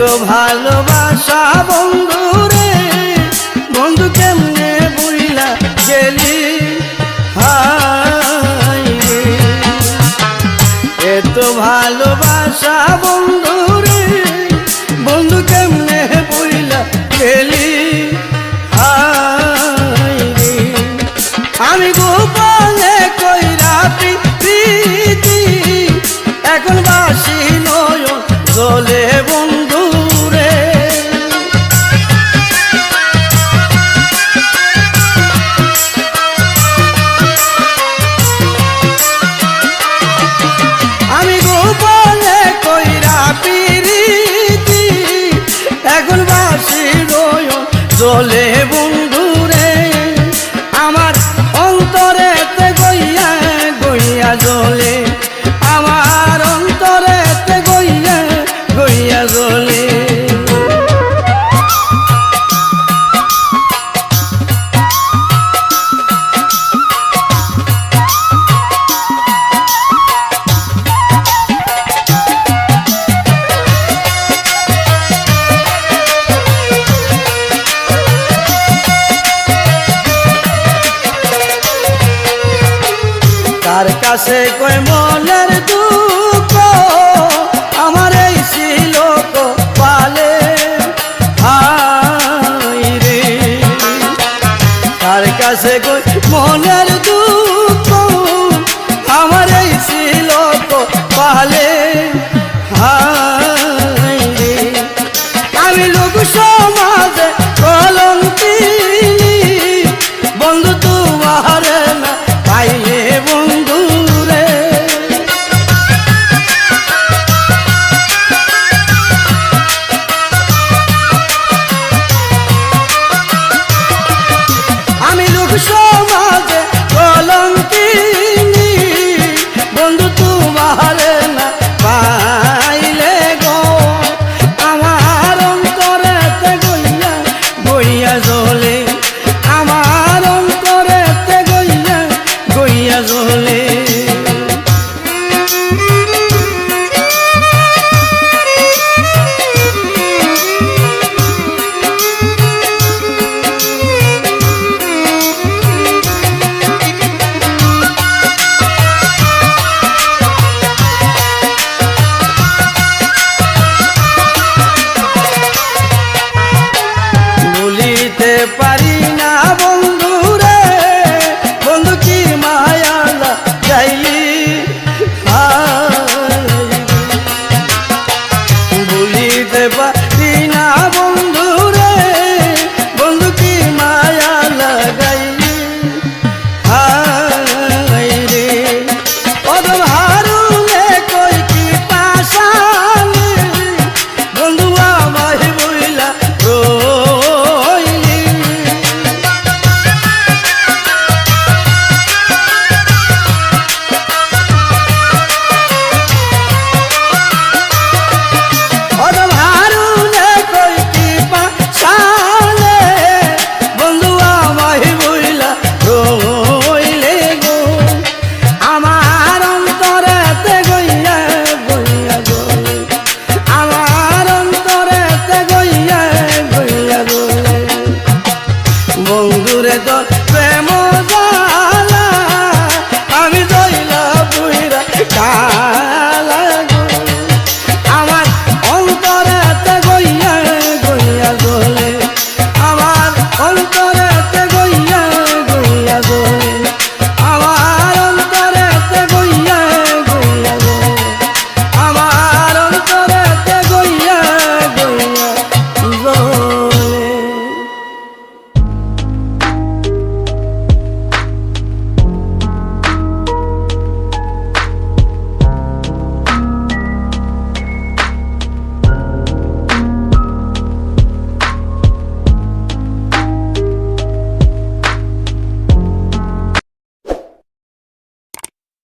তো ভালোবাসা বন্ধু রে বন্ধু কেমনে বুইলা গেলি? কাছে কয় মনের দূর forever.